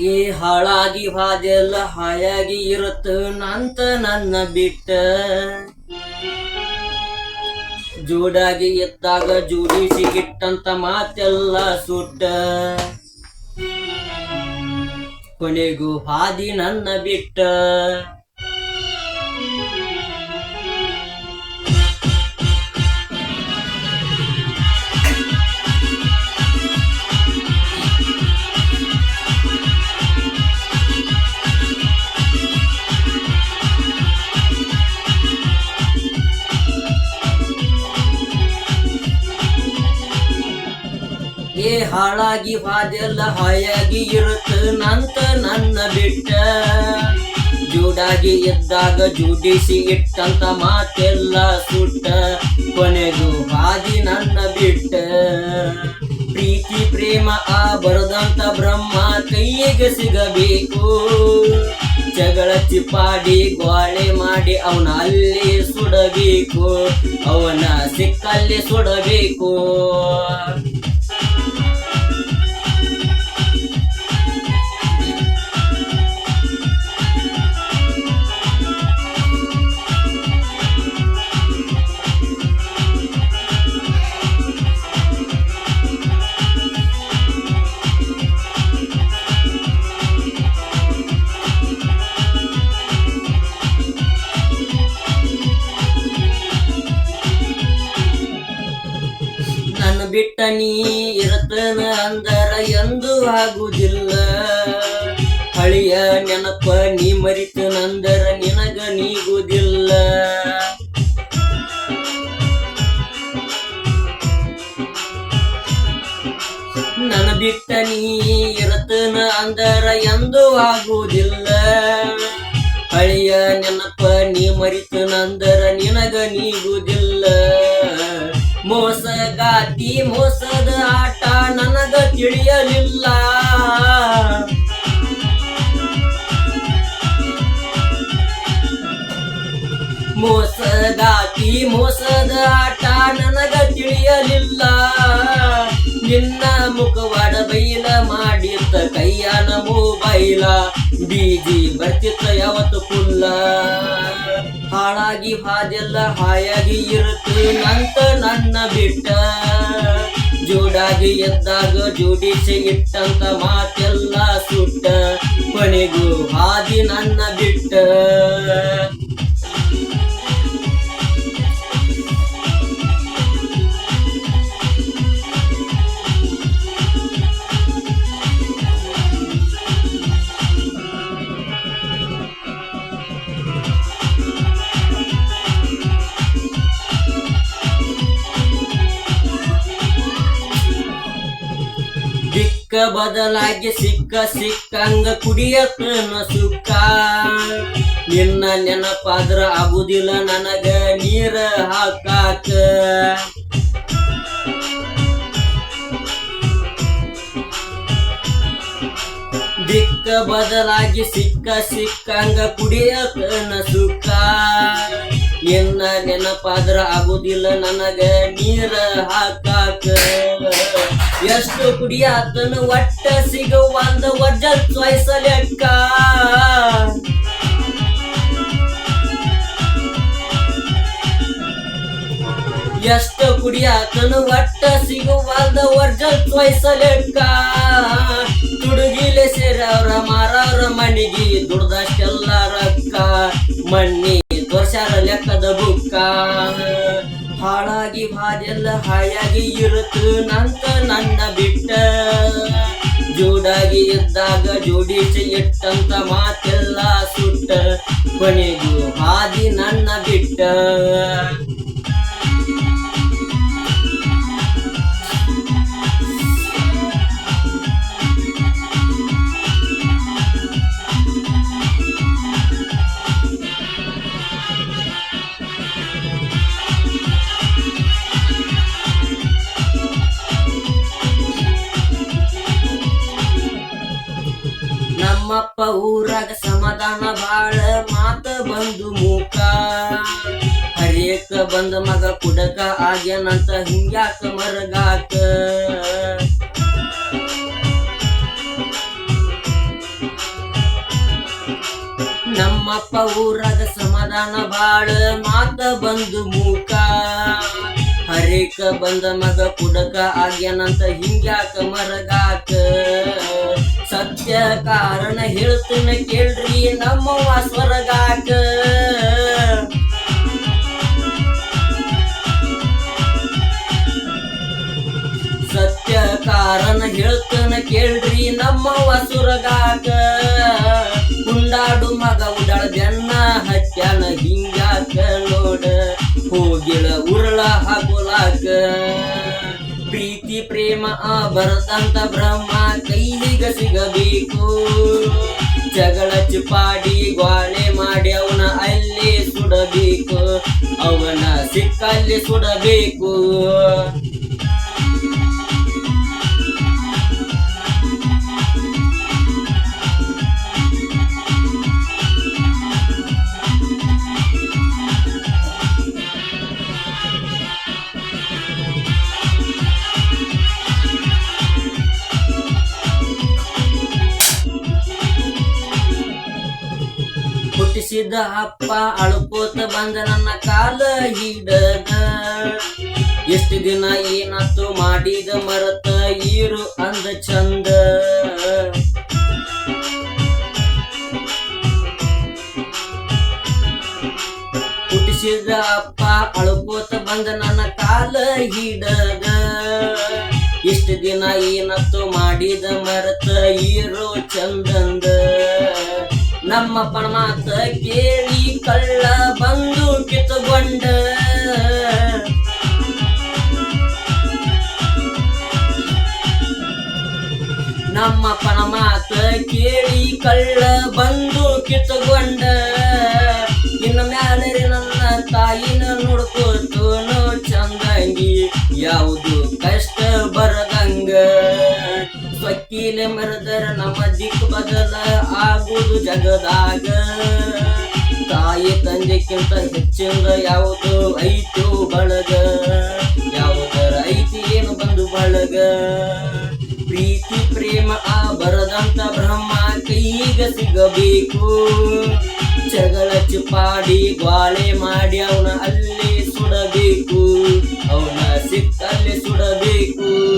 ಏ ಹಾಳಾಗಿ ಹಾದೆಲ್ಲ ಹಾಯಾಗಿ ಇರುತ್ತ ನಂತ ನನ್ನ ಬಿಟ್ಟ. ಜೋಡಾಗಿ ಎತ್ತಾಗ ಜೋಡಿ ಸಿಗಿಟ್ಟಂತ ಮಾತೆಲ್ಲ ಸುಟ್ಟ. ಕೊನೆಗೂ ಹಾದಿ ನನ್ನ ಬಿಟ್ಟ. ಹಾಳಾಗಿ ಹಾದೆಲ್ಲ ಹಾಯಾಗಿ ಇರುತ್ತ ನಂತ ನನ್ನ ಬಿಟ್ಟ. ಜೋಡಾಗಿ ಎದ್ದಾಗ ಜೋಡಿಸಿ ಇಟ್ಟಂತ ಮಾತೆಲ್ಲ ಸುಟ್ಟ. ಕೊನೆದು ಹಾದಿ ನನ್ನ ಬಿಟ್ಟ. ಪ್ರೀತಿ, ಪ್ರೇಮ ಆ ಬರದಂತ ಬ್ರಹ್ಮ ಕೈಯಿಗೆ ಸಿಗಬೇಕು. ಜಗಳ ಚಿಪಾಡಿ ಗ್ವಾಳೆ ಮಾಡಿ ಅವನ ಅಲ್ಲಿ ಸುಡಬೇಕು. ಅವನ ಸಿಕ್ಕಲ್ಲಿ ಸುಡಬೇಕು. ಬಿಟ್ಟ ನೀ ಇರತನ ಅಂದರ ಎಂದು ಆಗುದಿಲ್ಲ. ಹಳಿಯ ನೆನಪ ನೀ ಮರಿತನಂದರ ನಿನಗ ನೀಗುದಿಲ್ಲ. ನನ್ನ ಬಿಟ್ಟ ನೀ ಇರತನ ಅಂದರ ಎಂದು ಆಗುವುದಿಲ್ಲ ಹಳಿಯ ನೆನಪ ನೀ ಮರಿತನಂದರ ನಿನಗ ನೀಗುದಿಲ್ಲ. ಮೋಸಗಾತಿ ಮೋಸದ ಆಟ ನನಗ ತಿಳಿಯಲಿಲ್ಲ. ಮೋಸಗಾತಿ ಮೋಸದ ಆಟ ನನಗ ತಿಳಿಯಲಿಲ್ಲ. ನಿನ್ನ ಮುಖವಾಡ ಬೈಲ ಮಾಡಿತ್ತ ಕೈಯಾನ ಮೊಬೈಲ ಬೀದಿ ಬರ್ತಿತ್ತ ಯಾವತ್ತು ಕುಲ್ಲ. ಹಾಳಾಗಿ ಹಾದೆಲ್ಲ ಹಾಯಾಗಿ ಇರುತ್ತೆ. ನಂತ ನನ್ನ ಬಿಟ್ಟ ಜೋಡಾಗಿ ಎದ್ದಾಗ ಜೋಡಿಸಿ ಇಟ್ಟಂತ ಮಾತೆಲ್ಲ ಸುಟ್ಟ. ಕೊನೆಗೂ ಹಾದಿ ನನ್ನ ಬಿಟ್ಟ. ಬದಲಾಗಿ ಸಿಕ್ಕ ಸಿಕ್ಕಂಗ ಕುಡಿಯಕ್ಕ ಸುಕ್ಕ ನಿನ್ನ ನೆನಪಾದ್ರ ಆಗುದಿಲ್ಲ ನನಗ ನೀರ ಹಾಕಾಕ. ದಿಕ್ಕ ಬದಲಾಗಿ ಸಿಕ್ಕ ಸಿಕ್ಕಂಗ ಕುಡಿಯತನ ಸುಕ್ಕ ನಿನ್ನ ನೆನಪಾದ್ರ ಆಗುದಿಲ್ಲ ನನಗ ನೀರ ಹಾಕಾಕ. ಎಷ್ಟು ಕುಡಿಯಾತನ ಒಟ್ಟ ಸಿಗುವಂದ ವಜ್ಜಲ್ ಚಾಯ್ಸ ಲೆಕ್ಕ ಎಷ್ಟು ಕುಡಿಯಾತನ ಒಟ್ಟ ಸಿಗುವಂದ ವರ್ಜಲ್ ಚಾಯ್ಸ ಲೆಕ್ಕ ತುಡುಗಿಲೆ ಸೇರವ್ರ ಮಾರವ್ರ ಮಣಿಗಿ ದುಡ್ದಷ್ಟೆಲ್ಲ ರೊಕ್ಕ ಮಣ್ಣಿ ತೋರ್ಸ್ಯಾರ ಲೆಕ್ಕದ ಬುಕ್ಕ ಹಾಳಾಗಿ ಬಾಜೆಲ್ಲ ಹಾಯಾಗಿ ಇರುತ್ತು. ನಂತ ನನ್ನ ಬಿಟ್ಟ ಜೋಡಾಗಿ ಎದ್ದಾಗ ಜೋಡಿಸಿ ಇಟ್ಟಂತ ಮಾತೆಲ್ಲ ಸುಟ್ಟ. ಕೊನೆಗೂ ಹಾದಿ ನನ್ನ ಬಿಟ್ಟ. ಊರಾಗ ಸಮಾಧಾನ ಬಾಳ ಮಾತ ಬಂದು ಮೂಕ. ಹರೇಕ ಬಂದ ಮಗ ಕುಡಕ ಆಗ್ಯನಂತ ಹಿಂಗ್ಯಾಕ ಮರಗಾಕ. ನಮ್ಮಪ್ಪ ಊರಾಗ ಸಮಾಧಾನ ಬಾಳ ಮಾತ ಬಂದು ಮೂಕ. ಹರೇಕ ಬಂದ ಮಗ ಕುಡಕ ಆಗ್ಯನಂತ ಹಿಂಗ್ಯಾಕ ಮರಗಾಕ. ಸತ್ಯ ಕಾರಣ ಹೇಳ್ತನ ಕೇಳ್ರಿ ನಮ್ಮವ್ವ ಸ್ವರ್ಗಾಕ ಸತ್ಯ ಕಾರಣ ಹೇಳ್ತನ ಕೇಳ್ರಿ ನಮ್ಮವ್ವ ಸುರಗಾಕ ಕುಂಡಾಡು ಮಗ ಉಡಾಳ ಬೆನ್ನ, ಹತ್ಯಾನ ಹಿಂಗಾಕ ನೋಡ, ಹೋಗಿಳ ಉರುಳ ಹಾಕೋಲಾಕ ಪ್ರೇಮ ಆ ಬರದಂತ ಬ್ರಹ್ಮ ಕೈಲಿಗ ಸಿಗಬೇಕು. ಜಗಳ ಚುಪಾಡಿ ಗ್ವಾಳೆ ಮಾಡಿ ಅವನ ಅಲ್ಲಿ ಸುಡಬೇಕು. ಅವನ ಸಿಕ್ಕಲ್ಲಿ ಸುಡಬೇಕು. ಹುಟ್ಟಿಸಿದ ಅಪ್ಪ ಅಳ್ಕೋತ ಬಂದ ನನ್ನ ಕಾಲ ಹಿಡದ. ಎಷ್ಟು ದಿನ ಏನಾತು ಮಾಡಿದ ಮರತ ಈರು ಅಂದ ಚಂದ. ಹುಟ್ಟಿಸಿದ ಅಪ್ಪ ಅಳ್ಕೋತ ಬಂದ ನನ್ನ ಕಾಲ ಹಿಡದ. ಇಷ್ಟ ದಿನ ಏನತ್ತು ಮಾಡಿದ ಮರತ ಈರು ಚಂದಂದ. ನಮ್ಮ ಮಾತ ಕೇಳಿ ಕಳ್ಳ ಬಂದು ಕಿತ್ತುಕೊಂಡ. ನಮ್ಮ ಮಾತ ಕೇಳಿ ಕಳ್ಳ ಬಂದು ಕಿತ್ತುಕೊಂಡ. ಇನ್ನು ಮ್ಯಾಲೆ ನನ್ನ ತಾಯಿನ ನೋಡ್ಕೋತೋನು ಚಂದಂಗಿ. ಯಾವುದು ಮರದರ ನಮ್ಮ ದಿಕ್ಕು ಬದಲ ಆಗುವುದು ಜಗದಾಗ. ತಾಯಿ ತಂದೆಕ್ಕಿಂತ ಹೆಚ್ಚಿಂದ ಯಾವುದು ಐತು ಬಳಗ. ಯಾವುದರ ಐತಿ ಏನು ಬಂದು ಬಳಗ. ಪ್ರೀತಿ, ಪ್ರೇಮ ಆ ಬರದಂತ ಬ್ರಹ್ಮ ಕೈಗ ಸಿಗಬೇಕು. ಜಗಳ ಚಿಪಾಡಿ ಗ್ವಾಳೆ ಮಾಡಿ ಅವನ ಅಲ್ಲಿ ಸುಡಬೇಕು. ಅವನ ಸಿಕ್ಕಲ್ಲಿ ಸುಡಬೇಕು.